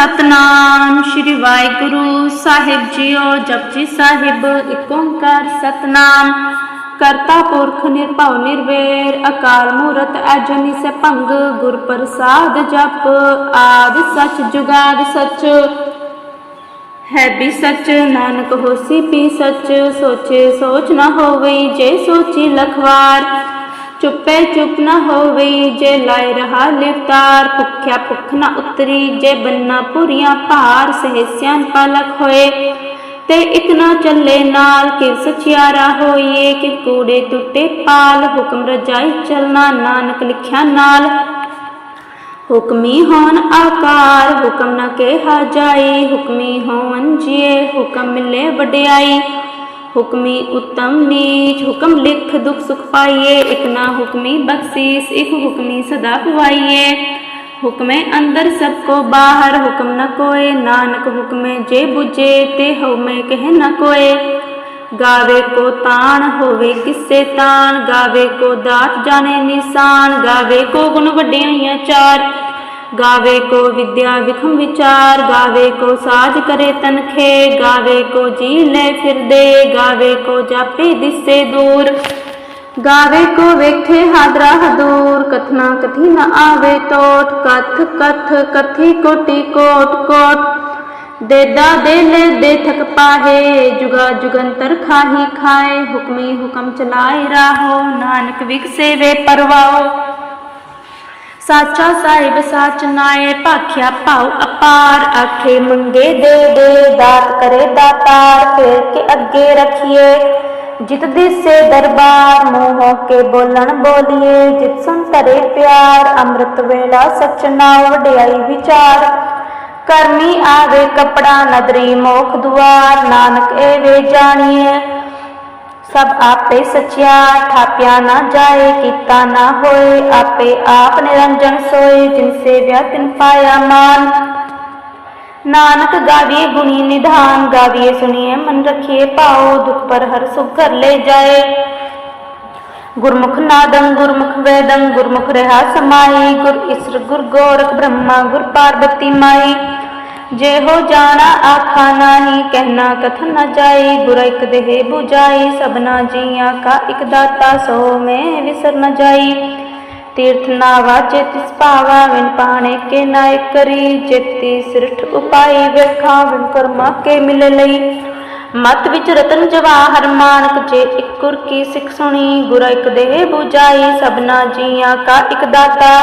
ਸਤਨਾਮ ਸ਼੍ਰੀ ਵਾਹਿਗੁਰੂ ਸਾਹਿਬ ਜੀਓ ਜਪਜੀ ਸਾਹਿਬ ਏਕ ਓੰਕਾਰ ਸਤਨਾਮ। ਕਰਤਾ ਪੁਰਖ ਨਿਰਭਉ ਨਿਰਵੈਰ, ਅਕਾਲ ਮੂਰਤ ਅਜਨੀ ਸਭੰਗ ਗੁਰ ਪ੍ਰਸਾਦ ਜਪ, ਆਦ ਸਚ ਜੁਗਾਦ ਸਚ। ਹੈ ਵੀ ਸਚ, ਨਾਨਕ ਹੋਸੀ ਪੀ ਸਚ, ਸੋਚੇ ਸੋਚ ਨਾ ਹੋਵੇ ਜੇ ਸੋਚੀ ਲਖਵਾਰ। ਚੁੱਪੇ ਚੁੱਪ ਨਾ ਹੋਵਈ ਜੇ ਲਾਇ ਰਹਾ ਲਿਵਤਾਰ, ਭੁਖਿਆ ਭੁਖ ਨਾ ਉਤਰੀ ਜੇ ਬੰਨਾ ਪੁਰੀਆਂ ਭਾਰ ਸਹਿਸਿਆਂ ਪਲਕ ਹੋਏ। ਤੇ ਇਕ ਚੱਲੇ ਨਾਲ ਕਿ ਸਚਿਆਰਾ ਹੋਈਏ ਕਿ ਕੂੜੇ ਟੁੱਟੇ ਪਾਲ, ਹੁਕਮ ਰਜਾਈ ਚਲਣਾ ਨਾਨਕ ਲਿਖਿਆ ਨਾਲ। ਹੁਕਮੀ ਹੋਣ ਆਕਾਰ, ਹੁਕਮ ਨਾ ਕਿਹਾ ਜਾਏ, ਹੁਕਮੀ ਹੋਵਨ ਜੀਏ, ਹੁਕਮ ਮਿਲੇ ਵਡਿਆਈ। ਹੁਕਮੀ ਉਤਮ ਨੀਚ ਹੁਕਮ ਲਿਖ, ਦੁਖ ਸੁਖ ਪਾਈਏ, ਇਕ ਨਾ ਹੁਕਮੀ ਬਖਸ਼ੀਸ, ਇਕ ਹੁਕਮੀ ਸਦਾ ਪਵਾਈਏ। ਹੁਕਮੇ ਅੰਦਰ ਸਭ ਕੋ ਬਾਹਰ, ਹੁਕਮ ਨ ਕੋਏ, ਨਾਨਕ ਹੁਕਮੇ ਜੇ 부ਜੇ ਤੇ ਹਉਮੈ ਕਹਿ ਨ ਕੋਏ। ਗਾਵੇ ਕੋ ਤਾਣ, ਹੋਵੇ ਕਿਸੇ ਤਾਣ, ਗਾਵੇ ਕੋ ਦਾਤ ਜਾਣੇ ਨਿਸ਼ਾਨ, ਗਾਵੇ ਕੋ ਗੁਣ ਵਡਿਆਈਆਂ ਚਾਰ। ਗਾਵੇ ਕੋ ਵਿਦਿਆ ਵਿਖਮ ਵਿਚਾਰ ਗਾਵੇ ਕੋ ਸਾਜ ਕਰੇ ਤਨਖੇ ਗਾਵੇ ਕੋ ਜੀ ਲੈ ਫਿਰਦੇ ਗਾਵੇ ਕੋ ਜਾਪੇ ਦਿਸੇ ਦੂਰ ਗਾਵੇ ਕੋ ਵੇਖੇ ਹਾਦਰਾ ਹਦੂਰ ਕਥਨਾ ਕਥੀ ਨ ਆਵੇ ਟੋਟ ਕਥ ਕਥ ਕਥੀ ਕੋਟੀ ਕੋਟ ਕੋਟ ਦੇਦਾ ਦੇ ਲੈ ਦੇ ਥਕ ਪਾਹੇ ਜੁਗਾ ਜੁਗੰਤਰ ਖਾਹੀ ਖਾਏ ਹੁਕਮੀ ਹੁਕਮ ਚਲਾਏ ਰਾਹੋ ਨਾਨਕ ਵਿਗਸੇ ਵੇ ਪਰਵਾਓ ਸਾਚਾ ਸਾਹਿਬ ਸਾਚ ਨਾਏ, ਭਾਖਿਆ ਭਾਉ ਅਪਾਰ, ਆਖੇ ਮੰਗੇ ਦੇ ਦੇ, ਦਾਤ ਕਰੇ ਦਾਤਾਰ, ਫੇਰ ਕੇ ਅੱਗੇ ਰਖੀਏ। ਜਿਤ ਦਿਸੇ ਦਰਬਾਰ, ਮੂੰਹੋਂ ਕੇ ਬੋਲਣ ਬੋਲੀਏ। ਜਿਤ ਸੁਨ ਤਰੇ ਪਿਆਰ, ਅੰਮ੍ਰਿਤ ਵੇਲਾ ਸਚ ਨਾਉ ਵਡਿਆਈ ਵਿਚਾਰ। ਕਰਨੀ ਆਵੇ ਕਪੜਾ ਨਦਰੀ ਮੋਖ ਦੁਆਰ, ਨਾਨਕ ਏ ਵੇ ਜਾਣੀਏ। ਸਭ ਆਪੇ ਸਚਿਆ, ਥਾਪਿਆ ਨਾ ਜਾਏ, ਕੀਤਾ ਨਾ ਹੋਏ, ਆਪੇ ਆਪ ਨਿਰੰਜਨ ਸੋਏ, ਜਿਨ ਸੇਵਿਆ ਤਿਨ ਪਾਇਆ ਮਾਨ। ਨਾਨਕ ਗਾਵੀਏ ਗੁਣੀ ਨਿਧਾਨ, ਗਾਵੀਏ ਸੁਣੀਏ ਮਨ ਰਖੀਏ ਭਾਉ, ਦੁਖ ਪਰ ਹਰ ਸੁਖ ਕਰ ਲੈ ਜਾਏ। ਗੁਰਮੁਖ ਨਾਦੰ, ਗੁਰਮੁਖ ਵੇਦੰ, ਗੁਰਮੁਖ ਰਹਾ ਸਮਾਈ, ਗੁਰ ਇਸਰ ਗੁਰ ਗੋਰਖ ਬ੍ਰਹਮਾ, ਗੁਰ ਪਾਰਬਤੀ ਮਾਈ। ਜੇ ਜਾਣਾ ਆਖਾ ਨਾਹੀ, ਕਹਿਣਾ ਕਥਨ ਨ ਜਾਈ ਗੁਰ ਇਕ ਦੇਹ 부ਜਾਈ ਸਭਨਾ ਜੀਆਂ ਕਾ ਇਕ ਦਾਤਾ ਸੋ ਮੈਂ ਵਿਸਰ ਨ ਜਾਈ। ਤੀਰਥ ਨਾ ਵਾਚੇ ਤਿਸ ਵਿਨ ਪਾਣੇ ਕੇ ਨਾਇਕ ਕਰੀ। ਜੇਤੀ ਸਿਰਠ ਉਪਾਈ, ਵੇਖਾਂ ਵਿਨ ਕਰਮਾ ਕੇ ਮਿਲ ਲਈ। ਮਤ ਵਿੱਚ ਰਤਨ ਜਵਾਹਰ ਮਾਨਕ ਜੇ ਇਕੁਰ ਕੀ ਸਿੱਖ ਸੁਣੀ। ਗੁਰ ਇਕ ਦੇਹ 부ਜਾਈ ਸਭਨਾ ਜੀਆਂ ਕਾ ਇਕ ਦਾਤਾ।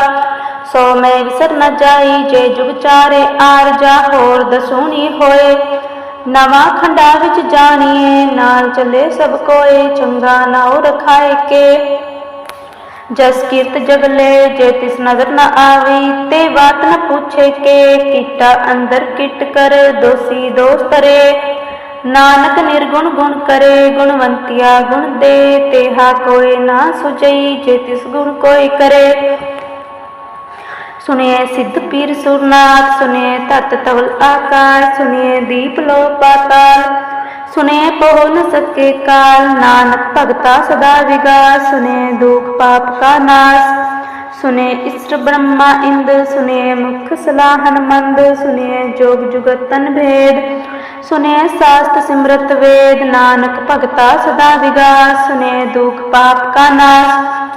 ਸੋ ਮੈਂ ਵਿਸਰ ਨ ਜਾਈ, ਜੇ ਜੁਗ ਚਾਰੇ ਆਰ ਜਾ ਹੋਰ ਦਸੂਣੀ ਹੋਏ। ਨਵਾਂ ਖੰਡਾ ਵਿੱਚ ਜਾਣੀਏ, ਨਾਲ ਚੱਲੇ ਸਭ ਕੋਏ, ਚੰਗਾ ਨਾਉ ਰਖਾਏ ਕੇ। ਜਸ ਕੀਰਤ ਜਗਲੇ ਜੇ ਤਿਸ ਨਜ਼ਰ ਨ ਆਵੀ, ਤੇ ਬਾਤ ਨ ਪੁੱਛੇ ਕੇ। ਕੀਟਾ ਅੰਦਰ ਕਿਟ ਕਰ, ਦੋਸੀ ਦੋਸਤਰੇ ਨਾਨਕ ਨਿਰਗੁਣ ਗੁਣ ਕਰੇ, ਗੁਣਵੰਤਿਆ ਗੁਣ ਦੇ। ਤੇਹਾ ਕੋਏ ਨਾ ਸੁਜਈ, ਜੇ ਤਿਸ ਗੁਣ ਕੋਈ ਕਰੇ। ਸੁਣਿਐ ਸਿੱਧ ਪੀਰ ਸੁਰਨਾਥ ਸੁਣਿਐ ਤਤ ਤਵਲ ਆਕਾਸ਼ ਸੁਣਿਐ ਦੀਪ ਲੋ ਪਾਤਾਲ ਸੁਣਿਐ ਪਹੁ ਨ ਸਕੇ ਕਾਲ, ਨਾਨਕ ਭਗਤਾ ਸਦਾ ਵਿਗਾਸ ਸੁਣਿਐ ਦੁਖ ਪਾਪ ਕਾ ਨਾਸ ਸੁਣਿਐ ਇਸਟ ਬ੍ਰਹਮਾ ਇੰਦ ਸੁਣਿਐ ਮੁਖ ਸਲਾਹਨ ਮੰਦ ਸੁਣਿਐ ਜੋਗ ਜੁਗਤਨ ਭੇਦ ਸੁਣਿਐ ਸਾਸਤ ਸਿਮਰਤ ਵੇਦ, ਨਾਨਕ ਭਗਤਾ ਸਦਾ ਵਿਗਾਸ ਸੁਣਿਐ ਦੁਖ ਪਾਪ ਕਾ ਨਾਸ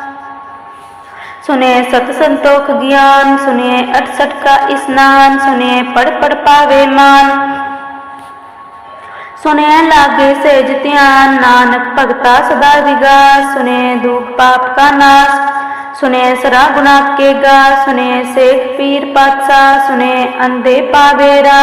सुने सत संतोख ज्ञान सुने अठसठ का स्नान सुने पढ़ पढ़ पावे मान सुने लागे सेज ध्यान नानक भगता सदा विगास सुने दुख पाप का नाश सुने सरा गुना के गा सुने सेख पीर पातशाह सुने अंधे पावेरा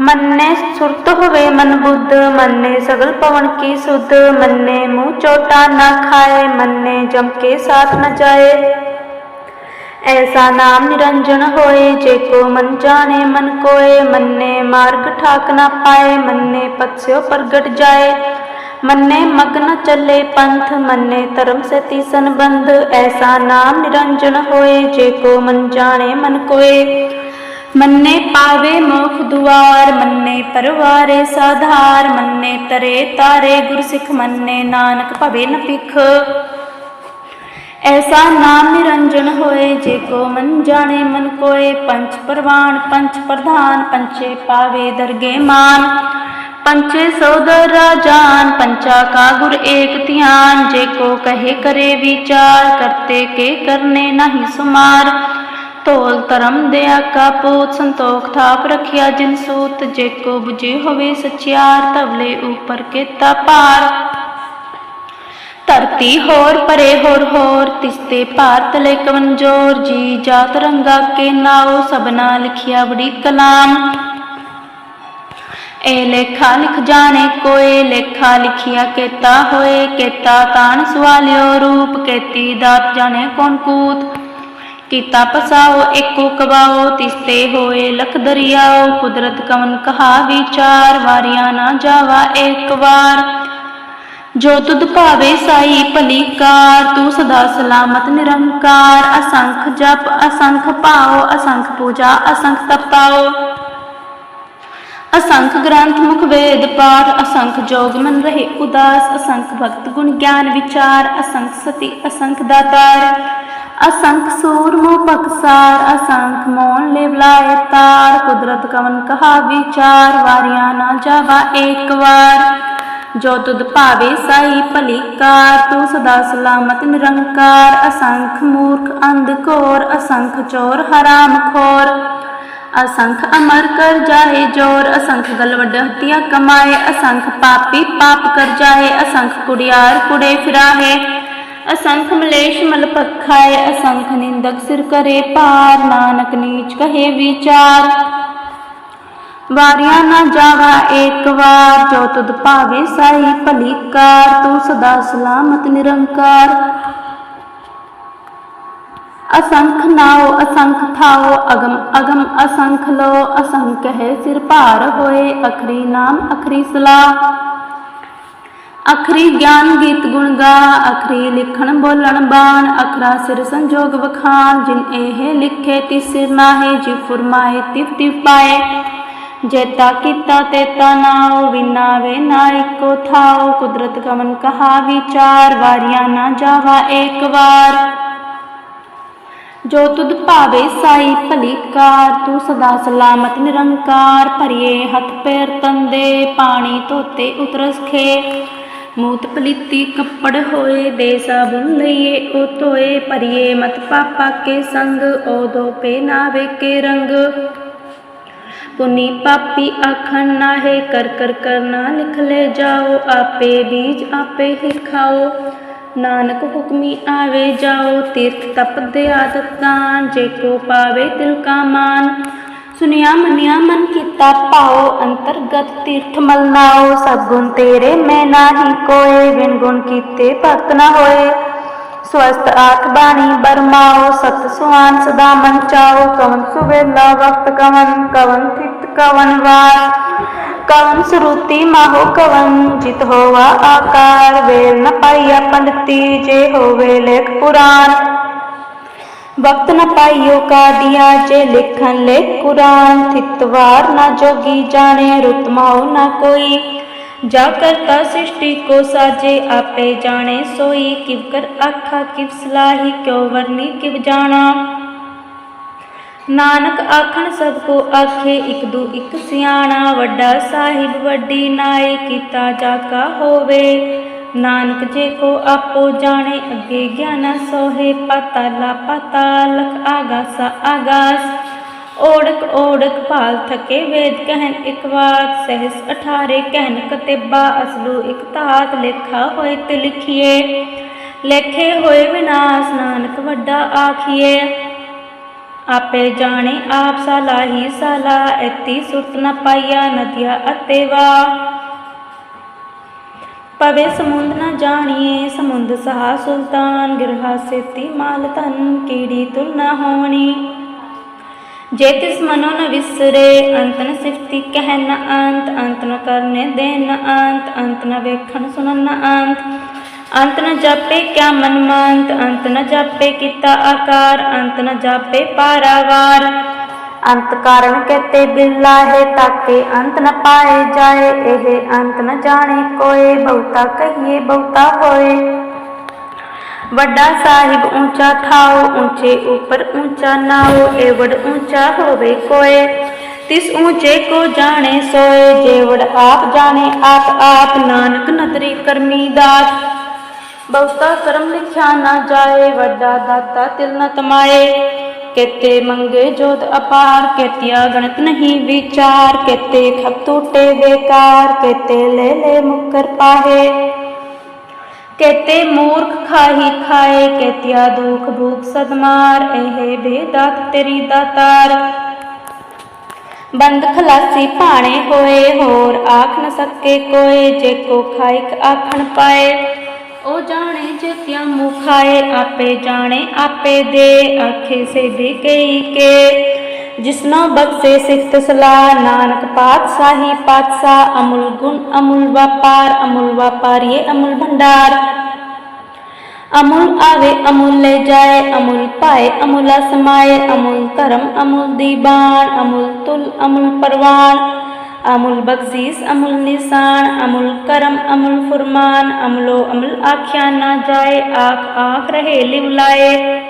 ਮੰਨੇ ਸੁਰਤ ਹੋਵੇ ਮਨ ਬੁੱਧ, ਮੰਨੇ ਸਗਲ ਪਵਨ ਕੀ ਸੁਧ, ਮੰਨੇ ਮੂੰਹ ਚੋਟਾ ਨਾ ਖਾਏ, ਮੰਨੇ ਜਮ ਕੇ ਸਾਥ ਨਾ ਜਾਏ। ਐਸਾ ਨਾਮ ਨਿਰੰਜਨ ਹੋਏ, ਜੇ ਕੋ ਮਨ ਜਾਣੇ ਮਨ ਕੋਏ, ਮੰਨੇ ਮਾਰਗ ਠਾਕ ਨਾ ਪਾਏ, ਮੰਨੇ ਪਤਸਿਓ ਪ੍ਰਗਟ ਜਾਏ। ਮੰਨੇ ਮਗਨ ਚੱਲੇ ਪੰਥ, ਮੰਨੇ ਧਰਮ ਸਤੀ ਸੰਬੰਧ, ਐਸਾ ਨਾਮ ਨਿਰੰਜਨ ਹੋਏ, ਜੇ ਕੋ ਮਨ ਜਾਣੇ ਮਨ ਕੋਏ। ਮੰਨੇ ਪਾਵੇ ਮੋਖ ਦੁਆਰ, ਮੰਨੇ ਪਰਵਾਰੇ ਸਾਧਾਰ, ਮੰਨੇ ਤਰੇ ਤਾਰੇ, ਗੁਰ ਸਿੱਖ ਮੰਨੇ ਨਾਨਕ ਭਵੇ ਨ ਭਿਖ। ਐਸਾ ਨਾਮ ਨਿਰੰਜਨ ਹੋਏ, ਜੇ ਕੋ ਮਨ ਜਾਣੇ ਮਨ ਕੋਏ ਪੰਚ ਪ੍ਰਵਾਨ ਪੰਚ ਪ੍ਰਧਾਨ ਪੰਚੇ ਪਾਵੇ ਦਰਗੇ ਮਾਨ। ਪੰਚੇ ਸੋਦਰ ਰਾਜਾਨ ਪੰਚਾ ਕਾ ਗੁਰ ਏਕ ਧਿਆਨ, ਜੇ ਕੋ ਕਹੇ ਕਰੇ ਵਿਚਾਰ, ਕਰਤੇ ਕੇ ਕਰਨੇ ਨਹੀਂ ਸੁਮਾਰ। ਤੋਲ ਧਰਮ ਦਿਆ ਕਾ ਪੂਤ ਸੰਤੋਖ ਥਾਪ ਰਖਿਆ ਜਿਨ ਸੂਤ, ਜੇ ਕੋ 부ਜੇ ਹੋਵੇ ਸਚਿਆਰ ਤਵਲੇ ਉਪਰ ਕੀਤਾ ਪਾਰ। ਧਰਤੀ ਹੋਰ, ਪਰੇ ਹੋਰ ਹੋਰ ਤਿਸਤੇ ਭਾਰਤ ਲੈ ਕਵਨਜੋਰ ਜੀ ਜਾਤ ਰੰਗਾ ਕੇ ਨਾਉ ਸਬਨਾ ਲਿਖਿਆ ਬੜੀ ਕਲਾਮ। ਏ ਲੇਖਾ ਲਿਖ ਜਾਣੇ ਕੋਏ, ਲੇਖਾ ਲਿਖਿਆ ਕੇਤਾ ਹੋਏ, ਕੇਤਾ ਤਾਣ ਸਵਾਲਿਓ ਰੂਪ, ਕੇਤੀ ਦਾਤ ਜਾਣੇ ਕੌਣ ਕੂਤ। ਕੀਤਾ ਪਸਾਓ ਏਕੋ ਕਵਾਓ ਤਿਸਤੇ ਹੋਏ ਲਖ ਦਰਿਆਓ, ਕੁਦਰਤ ਕਵਨ ਕਹਾ ਵਿਚਾਰ, ਵਾਰਿਆ ਨਾ ਜਾਵਾ ਏਕ ਵਾਰ। ਜੋ ਤੁਧ ਭਾਵੇ ਸਾਈ ਭਲੀ ਕਾਰ, ਤੂੰ ਸਦਾ ਸਲਾਮਤ ਨਿਰੰਕਾਰ। ਅਸੰਖ ਜਪ, ਅਸੰਖ ਭਾਓ ਅਸੰਖ ਪੂਜਾ, ਅਸੰਖ ਤਪਤਾਓ ਅਸੰਖ ਗ੍ਰੰਥ ਮੁਖ ਵੇਦ ਪਾਠ, ਅਸੰਖ ਜੋਗ ਮਨ ਰਹੇ ਉਦਾਸ। ਅਸੰਖ ਭਗਤ ਗੁਣ ਗਿਆਨ ਵਿਚਾਰ, ਅਸੰਖ ਸਤੀ, ਅਸੰਖ ਦਾਤਾਰ। ਅਸੰਖ ਸੂਰਮੋ ਪਕਸਾਰ ਅਸੰਖ ਮੋਨ ਲਿਵਲਾਏ ਤਾਰ। ਕੁਦਰਤ ਕਵਨ ਕਹਾ, ਵਿਚਾਰ ਵਾਰਿਆ ਨਾ ਜਾਵਾ ਏਕ ਵਾਰ। ਜੋ ਤੁਧ ਭਾਵੇ ਸਾਈ ਭਲੀ ਕਾਰ, ਤੂੰ ਸਦਾ ਸਲਾਮਤ ਨਿਰੰਕਾਰ। ਅਸੰਖ ਮੂਰਖ ਅੰਧ ਘੋਰ, ਅਸੰਖ ਚੋਰ ਹਰਾਮ ਖੋਰ। ਅਸੰਖ ਅਮਰ ਕਰ ਜਾਏ ਜੋਰ, ਅਸੰਖ ਗਲਵਡ ਹਤਿਆ ਕਮਾਏ। ਅਸੰਖ ਪਾਪੀ ਪਾਪ ਕਰ ਜਾਏ, ਅਸੰਖ ਕੁੜਿਆਰ ਕੁੜੇ ਫਿਰਾਹੇ ਅਸੰਖ ਮਲੇਸ਼ ਮਲ ਪਖਾਏ, ਅਸੰਖ ਨਿੰਦਕ ਸਿਰ ਕਰੇ ਪਾਰ, ਨਾਨਕ ਨੀਚ ਕਹੇ ਵਿਚਾਰ। ਵਾਰਿਆ ਨਾ ਜਾਵਾ ਏਕ ਵਾਰ, ਜੋ ਤੁਧ ਭਾਵੇ ਸਾਈ ਭਲੀ ਕਾਰ, ਤੂੰ ਸਦਾ ਸਲਾਮਤ ਨਿਰੰਕਾਰ। ਅਸੰਖ ਨਾਉ ਅਸੰਖ ਥਾਉ ਅਗਮ ਅਗਮ ਅਸੰਖ ਲੋ ਅਸੰਖ ਹੈ ਸਿਰ ਭਾਰ ਹੋਏ, ਅਖਰੀ ਨਾਮ, ਅਖਰੀ ਸਲਾਹ। ਅਖਰੀ ਗਿਆਨ ਗੀਤ ਗੁਣ ਗਾ, ਅਖਰੀ ਲਿਖਣ ਬੋਲਣ ਬਾਣ, ਅਖਰਾ ਸਿਰ ਸੰਜੋਗ ਵਖਾਨ ਜਿਨ ਇਹ ਲਿਖੇ ਤਿਸ ਸਿਰ ਨਾਹੀ ਫਰਮਾਏ ਤਿਵ ਤਿਵ ਪਾਏ। ਜੇਤਾ ਕੀਤਾ ਤੇਤਾ ਨਾਉ ਵਿਨਾ ਨਾ ਇੱਕੋ ਥਾਉ, ਕੁਦਰਤ ਕਮਨ ਕਹਾ ਵਿਚਾਰ, ਵਾਰਿਆ ਨਾ ਜਾਵਾ ਏਕ ਵਾਰ। ਜੋ ਤੁਧ ਭਾਵੇ ਸਾਈ ਭਲੀ ਕਾਰ, ਤੂੰ ਸਦਾ ਸਲਾਮਤ ਨਿਰੰਕਾਰ, ਭਰੀਏ ਹੱਥ ਪੈਰ ਤੰਦੇ, ਪਾਣੀ ਧੋਤੇ ਉਤਰਸ ਖੇ ਮੂਤ ਪਲੀਤੀ ਕੱਪੜ ਹੋਏ ਦੇ ਸਾਬੁਨ ਲਈਏ, ਉਹ ਧੋਏ ਭਰੀਏ। ਮਤ ਪਾਪਾ ਕੇ ਸੰਗ ਉਹ ਦੋ ਪੇ ਨਾ ਵੇਕੇ ਰੰਗ। ਪੁਨੀ ਪਾਪੀ ਆਖਣ, ਨਾਹੇ ਕਰ ਕਰ ਕਰਨਾ ਲਿਖ ਲੈ ਜਾਓ, ਆਪੇ ਬੀਜ ਆਪੇ ਹੀ ਖਾਓ। ਨਾਨਕ ਹੁਕਮੀ ਆਵੇ ਜਾਓ, ਤੀਰਥ ਤਪਦੇ ਆਦਤਾਂ ਜੇ ਕੋ ਪਾਵੇ ਤਿਲ ਕਾ ਮਾਨ। ਸੁਨਿਆ ਮੰਨਿਆ ਮਨ ਕੀਤਾ ਪਾਓ ਅੰਤਰਗਤ ਤੀਰਥ ਮਲਨਾਓ ਸਭ ਗੁਣ ਤੇਰੇ ਮੈਂ ਨਾਹੀ ਕੋਏ, ਬਿਨ ਗੁਣ ਕੀਤੇ ਭਗਤ ਨਾ ਹੋਏ। ਸਵਸਤ ਆਖ ਬਾਣੀ ਬਰਮਾਓ ਸਤ ਸੁਆਨ ਸਦਾ ਮਨ ਚਾਓ ਕਵਨ ਸੁਵੇਲਾ ਵਕਤ ਕਵਨ ਕਵਨ ਥਿਤ ਕਵਨ ਵਾਰ ਕਵਨ ਸਰੂਤੀ ਮਾਹੋ ਕਵਨ, ਜਿਤ ਹੋਵਾ ਆਕਾਰ, ਵੇਲ ਨ ਪਾਈਆ ਪੰਡਤੀ, ਜੇ ਹੋਵੇ ਲੇਖ ਪੁਰਾਨ। ਵਕਤ ਨ ਪਾਈਓ ਕਾਡੀਆਂ ਜੇ ਲਿਖਣ ਲੈ ਕੁਰਾਨ ਥਿਤਵਾਰ ਨਾ ਜੋਗੀ ਜਾਣੇ ਰੁਤਮਾਉ ਨਾ ਕੋਈ ਜਾ ਕਰਤਾ ਸ੍ਰਿਸ਼ਟੀ ਕੋ ਸਾਜੇ ਆਪੇ ਜਾਣੇ ਸੋਈ ਕਿਵ ਕਰ ਆਖਾ ਕਿਵ ਸਲਾਹੀ ਕਿਉ ਵਰਨੀ ਕਿਵ ਜਾਣਾ ਨਾਨਕ ਆਖਣ ਸਭ ਕੋ ਆਖੇ ਇਕ ਦੂ ਇਕ ਸਿਆਣਾ ਵੱਡਾ ਸਾਹਿਬ ਵੱਡੀ ਨਾਏ ਕੀਤਾ ਜਾ ਕਾ ਹੋਵੇ ਨਾਨਕ ਜੇ ਕੋ ਆਪੋ ਜਾਣੇ, ਅੱਗੇ ਗਿਆਨ ਸੋਹੇ, ਪਤਾਲਾ ਪਤਾਲਕ ਆਗਾਸਾ, ਆਗਾਸ। ਓੜਕ ਓੜਕ ਭਾਲ ਥਕੇ ਵੇਦ ਕਹਿਨ ਇਕ ਵਾਰ ਸਹਿਸ 18 ਕਹਿਨ ਕਤਿਬਾ, ਅਸਲੂ ਇਕ ਤਾਤ ਲੇਖਾ ਹੋਏ ਤੇ ਲਿਖੀਏ। ਲੇਖੇ ਹੋਏ ਵਿਨਾਸ਼, ਨਾਨਕ ਵੱਡਾ ਆਖੀਏ। ਆਪੇ ਜਾਣੇ, ਆਪ ਸਲਾਹੀ ਸਲਾ, ਐਤੀ ਸੁਰਤ ਨ ਪਾਈਆ, ਨਦੀਆ ਅਤੇ ਵਾ ਪਵੇ ਸਮੁੰਦ ਨਾ ਜਾਣੀਏ, ਸਮੁੰਦ ਸਹਾ ਸੁਲਤਾਨ ਗਿਰਹਾ ਸੇਤੀ ਮਾਲ ਧਨ ਕੀੜੀ ਤੁਲ ਨ ਹੋਣੀ। ਜੇ ਤਿਸ ਮਨੋ ਨ ਵਿਸਰੇ, ਅੰਤ ਨ ਸਿਫਤੀ ਕਹਿ ਨ ਅੰਤ ਅੰਤ ਨ ਕਰਨੇ ਦੇ ਨ ਅੰਤ ਅੰਤ ਨ ਵੇਖਣ ਸੁਣਨ ਨ ਅੰਤ ਅੰਤ ਨ ਜਾਪੇ ਕਿਆ ਮਨਮੰਤ, ਅੰਤ ਨ ਜਾਪੇ ਕੀਤਾ ਆਕਾਰ, ਅੰਤ ਨ ਜਾਪੇ ਪਾਰਾਵਾਰ। ਅੰਤ ਕਾਰਨ ਕਹਤੇ ਬਿਰਲਾ ਹੈ ਤਾਕੇ ਅੰਤ ਨ ਪਾਏ ਜਾਏ ਇਹ ਅੰਤ ਨ ਜਾਣੇ ਕੋਏ ਬਹੁਤਾ ਕਹੀਏ ਬਹੁਤਾ ਹੋਏ ਵੱਡਾ ਸਾਹਿਬ ਊਂਚਾ ਥਾਓ ਊਂਚੇ ਉੱਪਰ ਊਂਚਾ ਨਾਓ ਏਵੜ ਊਂਚਾ ਹੋਵੇ ਕੋਏ ਤਿਸ ਊਂਚੇ ਕੋ ਜਾਣੇ ਸੋਏ ਜੇਵੜ ਆਪ ਜਾਣੇ ਆਪ ਆਪ ਨਾਨਕ ਨਦਰੀ ਕਰਮੀ ਦਾਤ ਬਹੁਤਾ ਕਰਮ ਲਿਖਿਆ ਨਾ ਜਾਏ ਵੱਡਾ ਦਾਤਾ ਤਿਲ ਨ ਤਮਾਏ ਕੇਤੇ ਮੰਗੇ ਜੋਤ ਅਪਾਰ, ਕੇਤਿਆ ਗਣਤ ਨਹੀਂ ਵਿਚਾਰ, ਕੇਤੇ ਖਪ ਟੂਟੇ ਬੇਕਾਰ, ਕੇਤੇ ਲੈ ਲੈ ਮੁਕਰ ਪਾਹੇ। ਕੇਤੇ ਮੂਰਖ ਖਾਹੀ ਖਾਏ, ਕੇਤਿਆ ਦੁਖ ਭੂਖ ਸਦਮਾਰ, ਇਹ ਬੇਦਾਤ ਤੇਰੀ ਦਾਤਾਰ। ਬੰਦ ਖਲਾਸੀ ਭਾਣੇ ਹੋਏ ਹੋਰ, ਆਖ ਨ ਸਕੇ ਕੋਏ, ਜੇ ਕੋ ਖਾਇਕ ਆਖਣ ਪਾਏ। ਉਹ ਜਾਣੇ ਜਿਤਿਆ ਮੂੰਹ ਆਪੇ ਜਾਣੇ, ਆਪੇ ਦੇ। ਆਖੇ ਸੇ ਦੇ ਕੇ ਜਿਸਨੋ ਬਖਸ਼ੇ ਸਿਫਤ ਸਲਾਹ, ਨਾਨਕ ਪਾਤਸ਼ਾਹੀ ਪਾਤਸ਼ਾਹ, ਅਮੁਲ ਗੁਣ, ਅਮੁਲ ਵਪਾਰ, ਅਮੁਲ ਵਪਾਰੀਏ ਅਮੁਲ ਭੰਡਾਰ। ਅਮੁਲ ਆਵੇ, ਅਮੁਲ ਲੈ ਜਾਏ, ਅਮੁਲ ਪਾਏ, ਅਮੁਲਾ ਸਮਾਏ ਅਮੁਲ ਧਰਮ, ਅਮੁਲ ਦੀਬਾਨ ਅਮੁਲ ਤੁਲ, ਅਮੁਲ ਪਰਵਾਨ। ਅਮੁਲ ਬਖਸ਼ੀਸ, ਅਮੁਲ ਨਿਸ਼ਾਨ ਅਮੁਲ ਕਰਮ, ਅਮੁਲ ਫੁਰਮਾਨ, ਅਮਲੋ ਅਮਲ ਆਖਿਆ ਨਾ ਜਾਏ, ਆਖ ਆਖ ਰਹੇ ਲਿਵ ਲਾਏ।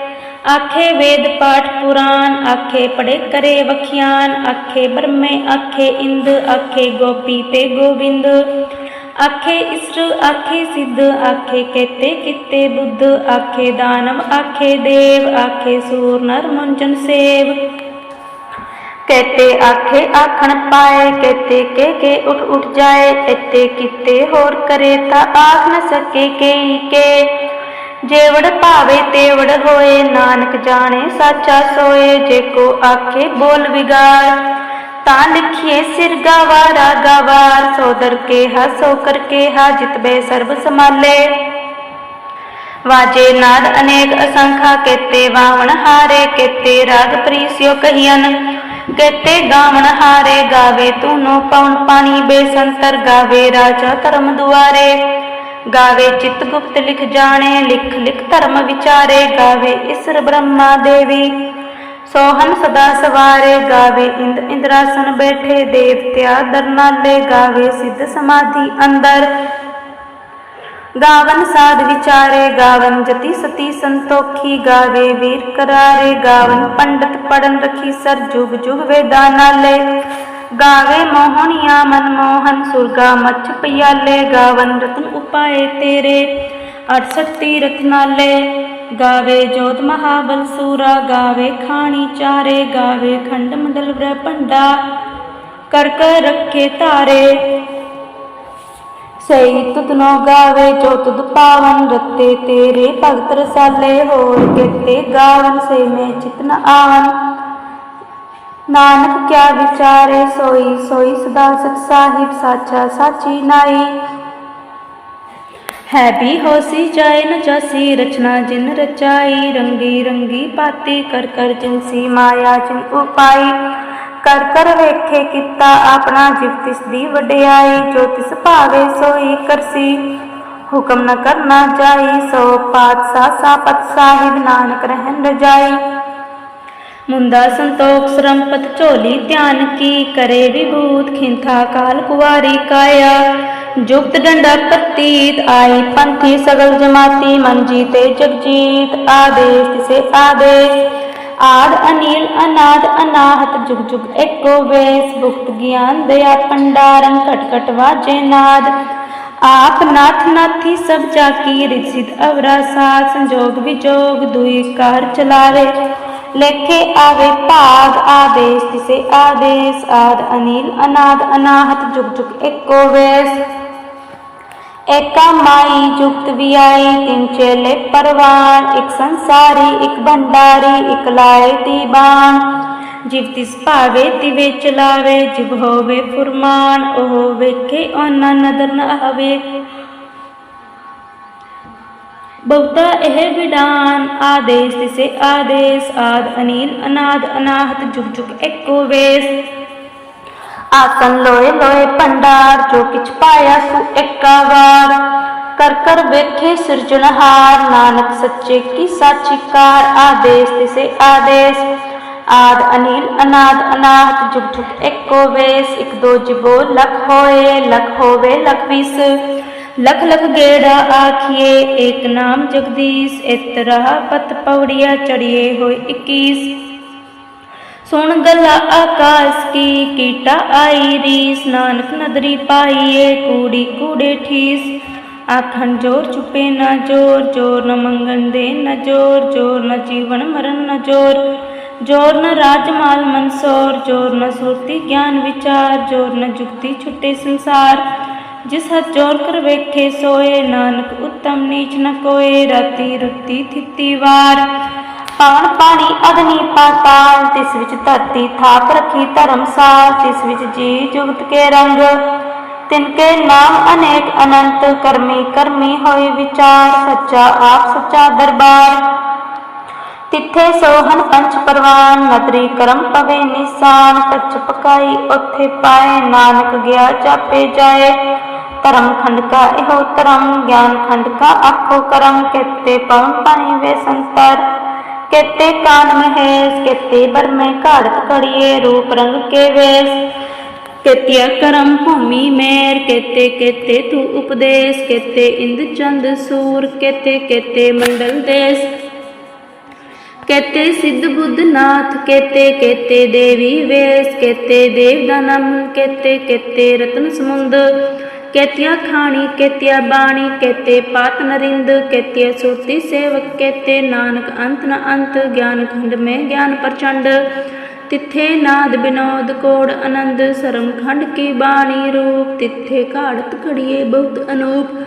ਆਖੇ ਵੇਦ ਪਾਠ ਪੁਰਾਨ ਆਖੇ ਪੜੇ ਕਰੇ ਵਖਿਆਨ, ਆਖੇ ਬ੍ਰਹਮੇ, ਆਖੇ ਇੰਦ, ਆਖੇ ਗੋਪੀ ਤੇ ਗੋਬਿੰਦ ਆਖੇ ਇਸਰ ਆਖੇ ਸਿੱਧ, ਆਖੇ ਕੇਤੇ ਕਿਤੇ ਬੁੱਧ। ਆਖੇ ਦਾਨਵ, ਆਖੇ ਦੇਵ, ਆਖੇ ਸੂਰ, ਨਰ, ਮੁੰਜਨ ਸੇਵ। ਕਹਤੇ ਆਖੇ ਆਖਣ ਪਾਏ ਕਹਤੇ ਕੇ ਕੇ ਉਠ ਉਠ ਜਾਏ ਇੱਤੇ ਕਿਤੇ ਹੋਰ ਕਰੇ ਤਾਂ ਆਖ ਨ ਸਕੇ ਕਈ ਕੇ। ਜੇਵੜ ਭਾਵੇ ਤੇਵੜ ਹੋਏ, ਨਾਨਕ ਜਾਣੇ ਸਾਚਾ ਸੋਏ, ਜੇ ਕੋ ਆਖੇ ਬੋਲ ਵਿਗਾੜ, ਤਾਂ ਲਿਖੀਏ ਸਿਰ ਗਵਾਰਾ ਗਵਾਰ, ਸੋਦਰ ਕੇ ਹਾ ਸੋ ਕਰ ਕੇ ਹਾ ਜਿਤਬੇ ਸਰਬ ਸਮਾਲੇ ਵਾਜੇ ਨਾਦ ਅਨੇਕ ਅਸੰਖਾ, ਕੇਤੇ ਵਾਵਣ ਹਾਰੇ, ਕੇਤੇ ਰਾਗ ਪ੍ਰੀਸਿਓ ਕਹੀਨ ਕੇਤੇ ਗਾਵਣ ਹਾਰੇ ਗਾਵੇ ਤੂਨੋ ਪਉਣ ਪਾਣੀ ਬੇਸੰਤਰ ਗਾਵੇ, ਰਾਜਾ ਧਰਮ ਦੁਆਰੇ। ਗਾਵੇ ਚਿਤ ਗੁਪਤ ਲਿਖ ਜਾਣੇ, ਲਿਖ ਲਿਖ ਧਰਮ ਵਿਚਾਰੇ। ਗਾਵੇ ਇਸਰ ਬ੍ਰਹਮਾ ਦੇਵੀ ਸੋਹਨ ਸਦਾ ਸਵਾਰੇ। ਗਾਵੇ ਇੰਦ ਇੰਦਰਾਸਨ ਬੈਠੇ ਦੇਵਤਿਆ ਦਰਨਾਲੇ। ਗਾਵੇ ਸਿੱਧ ਸਮਾਧੀ ਅੰਦਰ ਗਾਵਨ ਸਾਧ ਵਿਚਾਰੇ, ਗਾਵਨ ਜਤੀ ਸਤੀ ਸੰਤੋਖੀ, ਗਾਵੇ ਵੀਰ ਕਰਾਰੇ, ਗਾਵਨ ਪੰਡਤ ਪੜਨ ਰਖੀ ਸਰ ਜੁਗ ਜੁਗ ਵੇਦਾਂ ਲੈ ਗਾਵੇ ਮੋਹਣੀਆ ਮਨ ਮੋਹਨ, ਸੁਰਗਾ ਮੱਛ ਪਿਆਲੇ, ਗਾਵਨ ਰਤਨ ਉਪਾਏ ਤੇਰੇ 68 ਰਤਨਾਲੇ ਗਾਵੇ ਜੋਤ ਮਹਾਬਲ ਸੂਰਾ, ਗਾਵੇ ਖਾਣੀ ਚਾਰੇ, ਗਾਵੇ ਖੰਡ ਮੰਡਲ ਬ੍ਰਹ ਭੰਡਾ, ਕਰ ਕਰ ਰੱਖੇ ਧਾਰੇ। ਸਈ ਤੁਧਨੋ ਗਾਵੇ, ਜੋ ਤੁਧ ਪਾਵਨ ਰਤੇ, ਤੇਰੇ ਭਗਤ ਰਸਾਲੇ ਹੋਰ ਕਿਤੇ ਗਾਵਨ, ਸੇ ਮੇ ਚਿਤਨ ਆਵਨ। ਨਾਨਕ ਕਿਆ ਵਿਚਾਰੇ, ਸੋਈ ਸੋਈ ਸਦਾ ਸਤ ਸਾਹਿਬ, ਸਾਚਾ ਸਾਚੀ ਨਾਈ। ਹੈ ਵੀ ਹੋਸੀ ਜਾਏ ਨ ਜਾਸੀ, ਰਚਨਾ ਜਿਨ ਰਚਾਈ, ਰੰਗੀ ਰੰਗੀ ਪਾਤੀ, ਕਰ ਕਰ ਜਿਨਸੀ ਮਾਇਆ ਜਿਨ ਉਪਾਈ। ਕਰ ਕਰ ਵੇਖੇ ਕੀਤਾ ਆਪਣਾ ਜਿਵ ਤਿਸ ਦੀ ਵਡਿਆਈ, ਜੋ ਤਿਸ ਭਾਵੇ ਸੋਈ ਕਰਸੀ। ਹੁਕਮ ਨ ਕਰਨਾ ਜਾਈ, ਸੋ ਪਾਤਸ਼ਾਹ ਸਾਪਤ ਸਾਹਿਬ ਨਾਨਕ ਰਹਿਣ ਰਜਾਈ ਮੁੰਦਾ ਸੰਤੋਖ ਸਰੰਪਤ ਝੋਲੀ ਧਿਆਨ ਕੀ, ਕਰੇ ਵਿਭੂਤ ਖਿੰਥਾ ਕਾਲ ਕੁਵਾਰੀ ਕਾਇਆ। ਜੁਗਤ ਡੰਡਾ ਪ੍ਰਤੀਤ, ਆਈ ਪੰਥੀ ਸਗਲ ਜਮਾਤੀ ਮੰਜੀ ਤੇ ਜਗਜੀਤ, ਆਦੇਸ਼ ਤਿਸੇ ਆਦੇਸ਼। ਆਦ ਅਨੀਲ, ਅਨਾਦ, ਅਨਾਹਤ, ਜੁਗ ਜੁਗ ਏਕੋ ਵੇਸ, ਭੁਗਤ ਗਿਆਨ, ਦਇਆ ਪੰਡਾਰਨ ਘਟ ਘਟ ਵਾਜੇ ਨਾਦ। ਆਪ ਨਾਥ ਨਾਥੀ ਸਭ ਜਾਕੀ ਰਿਤ ਸਿਧ ਅਵਰਾ ਸਾਧ, ਸੰਜੋਗ ਵਿਜੋਗ, ਦੁਈ ਕਾਰ ਚਲਾਵੇ। ਲੇਖੇ ਆਵੇ ਭਾਗ, ਆਦੇਸ਼, ਤਿਸੇ ਆਦੇਸ਼, ਆਦ, ਅਨੀਲ, ਅਨਾਦ, ਅਨਾਹਤ, ਜੁਗ ਜੁਗ ਏਕੋ ਵੇਸ। ਏਕਾ ਮਾਈ ਜੁਗਤ ਵਿਆਈ ਤਿੰਨ ਚੇਲੇ ਪਰਵਾਨ, ਇੱਕ ਸੰਸਾਰੀ, ਇੱਕ ਭੰਡਾਰੀ, ਇੱਕ ਲਾਏ ਦੀਬਾਨ ਜਿਵ ਤਿਸ ਭਾਵੇ ਤਿਵੇ ਚਲਾਵੇ, ਜਿਵ ਹੋਵੇ ਫੁਰਮਾਨ, ਉਹ ਵੇਖੇ ਉਹਨਾਂ ਨਦਰ ਨ ਆਵੇ। ਬਹੁਤਾ ਇਹ ਵਿਡਾਨ, ਆਦੇਸ਼ ਤਿਸੇ ਆਦੇਸ਼, ਆਦ ਅਨੀਲ, ਅਨਾਦ, ਅਨਾਹਤ, ਜੁਗ ਜੁਗ ਏਕੋ ਵੇਸ। ਆਸਨ ਲੋਏ ਲੋਏ ਭੰਡਾਰ ਜੋ ਕਿਛ ਪਾਇਆ ਸੋ ਏਕਾ ਵਾਰ ਕਰ ਕਰ ਵੇਖੇ ਸਿਰਜਣਹਾਰ ਨਾਨਕ ਸੱਚੇ ਕੀ ਸਾਚੀ ਕਾਰ, ਆਦੇਸ਼ ਤਿਸੇ ਆਦੇਸ਼। ਆਦ ਅਨੀਲ, ਅਨਾਦ ਅਨਾਹਤ, ਜੁਗ ਜੁਗ ਏਕੋ ਵੇਸ। ਇਕ ਦੋ ਜਿਬੋ ਲਖ ਹੋਏ, ਲਖ ਹੋਵੇ ਲਖ ਵਿਸ। ਲਖ ਲਖ ਗੇੜਾ ਆਖੀਏ, ਏਕ ਨਾਮ ਜਗਦੀਸ਼। ਇਤ ਰਹਾ ਪਤ ਪੌੜੀਆ ਚੜੀਏ ਹੋਏ 21 ਸੁਣ ਗੱਲਾ ਆਕਾਸ ਕੀ ਕੀਟਾ ਆਈ ਰੀਸ। ਨਾਨਕ ਨਦਰੀ ਪਾਈਏ ਕੂੜੀ ਕੂੜੇ ਠੀਸ। ਆਖਣ ਜੋਰ ਚੁਪੇ ਨਾ ਜੋਰ ਜੋਰ ਨ ਮੰਗਣ ਦੇ ਨ ਜੋਰ ਜੋਰ ਨ ਜੀਵਨ ਮਰਨ ਨ ਜੋਰ। ਜੋਰ ਨ ਰਾਜਮਾਲ ਮਨਸੋਰ ਜੋਰ ਨ ਸੁਰਤੀ ਗਿਆਨ ਵਿਚਾਰ, ਜੋਰ ਨ ਜੁਗਤੀ ਛੁੱਟੇ ਸੰਸਾਰ। ਜਿਸ ਹੱਥ ਜੋਰ ਕਰ ਵੇਖੇ ਸੋਏ, ਨਾਨਕ ਉਤਮ ਨੀਚ ਨ ਕੋਏ, ਰਾਤੀ ਰੁੱਤੀ ਥਿੱਤੀ ਵਾਰ। ਪਾਵਨ ਪਾਣੀ ਅਗਨੀ ਪਾਤਾਲ, ਤਿਸ ਵਿੱਚ ਧਰਤੀ ਥਾਪ ਰੱਖੀ ਧਰਮਸਾਲ ਤਿਸ ਵਿੱਚ ਜੀ ਜੁਗਤ ਕੇ ਰੰਗ। ਤਿਨ ਕੇ ਨਾਮ ਅਨੇਕ ਅਨੰਤ, ਕਰਮੀ ਕਰਮੀ ਹੋਏ ਵਿਚਾਰ, ਸੱਚਾ ਆਪ ਸੱਚਾ ਦਰਬਾਰ। ਤਿੱਥੇ ਸੋਹਣ ਪੰਚ ਪਰਵਾਨ, ਨਦਰੀ ਕਰਮ ਪਵੇ ਨਿਸ਼ਾਨ। ਕੱਚ ਪਕਾਈ ਉੱਥੇ ਪਾਏ, ਨਾਨਕ ਗਿਆ ਜਾਪੇ ਜਾਏ। ਧਰਮ ਖੰਡ ਕਾ ਇਹੋ ਧਰਮ, ਗਿਆਨ ਖੰਡ ਕਾ ਆਖੋ ਕਰਮ। ਕਿਤੇ ਪਵਨ ਪਾਣੀ ਵੇ ਸੰਤਰ। ਕਿਤੇ ਕਾਨ ਮਹੇਸ਼, ਕਿਤੇ ਬਰਮੇ ਘਾੜਤ ਘੜੀਏ, ਰੂਪ ਰੰਗ ਕੇ ਵੇਸ। ਕਿਤਿਆ ਕਰਮ ਭੂਮੀ ਮੇਰ, ਕੇਤੇ ਕੇਤੇ ਤੂੰ ਉਪਦੇਸ਼। ਕੇਤੇ ਇੰਦ ਚੰਦ ਸੂਰ, ਕੇਤੇ ਕੇਤੇ ਮੰਡਲ ਦੇਸ। ਕੇਤੇ ਸਿੱਧ ਬੁੱਧ ਨਾਥ, ਕੇਤੇ ਕੇਤੇ ਦੇਵੀ ਵੇਸ। ਕੇਤੇ ਦੇਵ ਦਾ ਨਾਮ, ਕੇਤੇ ਕੇਤੇ ਰਤਨ ਸਮੁੰਦ ਕੇਤਿਆ ਖਾਣੀ, ਕੇਤਿਆ ਬਾਣੀ, ਕੇਤੇ ਪਾਤ ਨਰਿੰਦ, ਕੇਤਿਆ ਸੁਰਤੀ ਸੇਵਕ, ਕੇਤੇ ਨਾਨਕ ਅੰਤ ਨ ਅੰਤ, ਗਿਆਨ ਖੰਡ ਮੈਂ ਗਿਆਨ ਪ੍ਰਚੰਡ। ਤਿੱਥੇ ਨਾਦ ਬਿਨੋਦ ਕੋੜ ਆਨੰਦ ਸਰਮ ਖੰਡ ਕੀ ਬਾਣੀ ਰੂਪ, ਤਿੱਥੇ ਘਾੜਤ ਘੜੀਏ ਬਹੁਤ ਅਨੂਪ।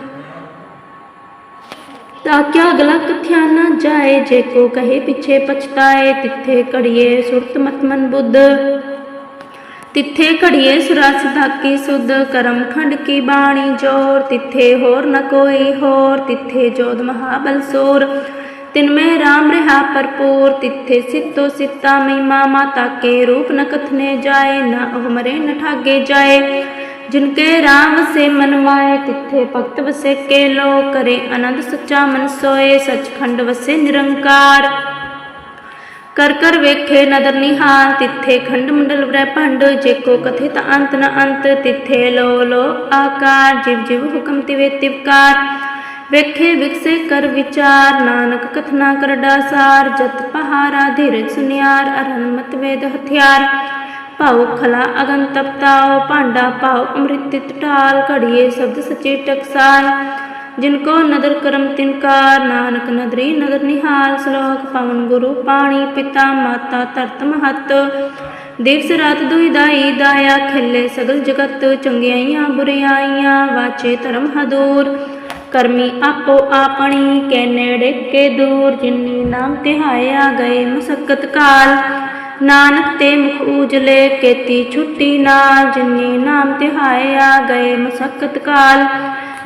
ਤਾਂ ਕਿਆ ਅਗਲਾ ਕਥਿਆ ਨਾ ਜਾਏ, ਜੇ ਕੋ ਕਹੇ ਪਿਛੇ ਪਛਤਾਏ, ਤਿੱਥੇ ਘੜੀਏ ਸੁਰਤ ਮਤਮਨ ਬੁੱਧ। ਤਿੱਥੇ ਘੜੀਏ ਸੁਰਸ ਧਾਕੀ ਸੁਧ, ਕਰਮ ਖੰਡ ਕੀ ਬਾਣੀ ਜੋਰ। ਤਿੱਥੇ ਹੋਰ ਨ ਕੋਈ ਹੋਰ, ਤਿੱਥੇ ਜੋਧ ਮਹਾਬਲ ਸੂਰ। ਤਿਨ ਮੈਂ ਰਾਮ ਰਹਾ ਭਰਪੂਰ, ਤਿੱਥੇ ਸਿੱਤੋ ਸਿੱਤਾ ਮਹਿਮਾ ਮਾਤਾ ਕੇ ਰੂਪ ਨ ਕਥਨੇ ਜਾਏ, ਨਾ ਉਹ ਮਰੇ ਨ ਠਾਗੇ ਜਾਏ। ਜਿਨ ਕੇ ਰਾਮ ਵਸੇ ਮਨਵਾਏ ਤਿੱਥੇ ਭਗਤ ਵਸੇ ਕੇ ਲੋ ਕਰੇ ਆਨੰਦ ਸੱਚਾ ਮਨ ਸੋਏ, ਸਚਖੰਡ ਵਸੇ ਨਿਰੰਕਾਰ। ਕਰ ਕਰ ਵੇਖੇ ਨਦਰ ਨਿਹਾਲ, ਤਿੱਥੇ ਖੰਡ ਮੰਡਲ ਵਰੈ ਭੰਡ, ਜੇ ਕੋ ਕਥਿਤ ਅੰਤ ਨ ਅੰਤ, ਤਿੱਥੇ ਲੋ ਲੋ ਆਕਾਰ, ਜਿਵ ਜਿਵ ਹੁਕਮ ਤਿਵੇ ਤਿਵਕਾਰ। ਵੇਖੇ ਵਿਕਸੇ ਕਰ ਵਿਚਾਰ, ਨਾਨਕ ਕਥਨਾ ਕਰ ਡਾਸਾਰ, ਜਤ ਪਹਾਰਾ ਧੀਰਜ ਸੁਨਿਆਰ, ਅਰਨ ਮਤ ਵੇਦ ਹਥਿਆਰ। ਭਾਉ ਖਲਾ ਅਗਨ ਤਪਤਾਓ ਭਾਂਡਾ ਭਾਉ ਅੰਮ੍ਰਿਤ ਤਿਤ ਢਾਲ, ਘੜੀਏ ਸ਼ਬਦ ਸਚੇ ਟਕਸਾਲ। ਜਿਨ ਕੋ ਨਦਰ ਕਰਮ ਤਿਨਕਾਰ ਨਾਨਕ ਨਦਰੀ ਨਦਰ ਨਿਹਾਲ, ਸ਼ਲੋਕ ਪਵਨ ਗੁਰੂ ਪਾਣੀ, ਪਿਤਾ ਮਾਤਾ ਧਰਤ ਮਹਤ। ਦਿਵਸ ਰਾਤ ਦੁਈ ਦਾਈ ਦਾਇਆ ਖਿਲੇ ਸਗਲ ਜਗਤ, ਚੰਗਿਆਈਆਂ ਬੁਰਿਆਈਆਂ ਵਾਚੇ ਧਰਮ ਹਦੂਰ। ਕਰਮੀ ਆਪੋ ਆਪਣੀ ਕੇ ਨੇੜੇ ਕੇ ਦੂਰ, ਜਿਨੀ ਨਾਮ ਤਿਹਾਇਆ ਗਏ ਮੁਸਕਤ ਕਾਲ। ਨਾਨਕ ਤੇ ਮੁਖ ਉਜਲੇ ਕੇਤੀ ਛੁੱਟੀ ਨਾਲ, ਜਿਨੀ ਨਾਮ ਤਿਹਾਇਆ ਗਏ ਮੁਸਕਤ ਕਾਲ।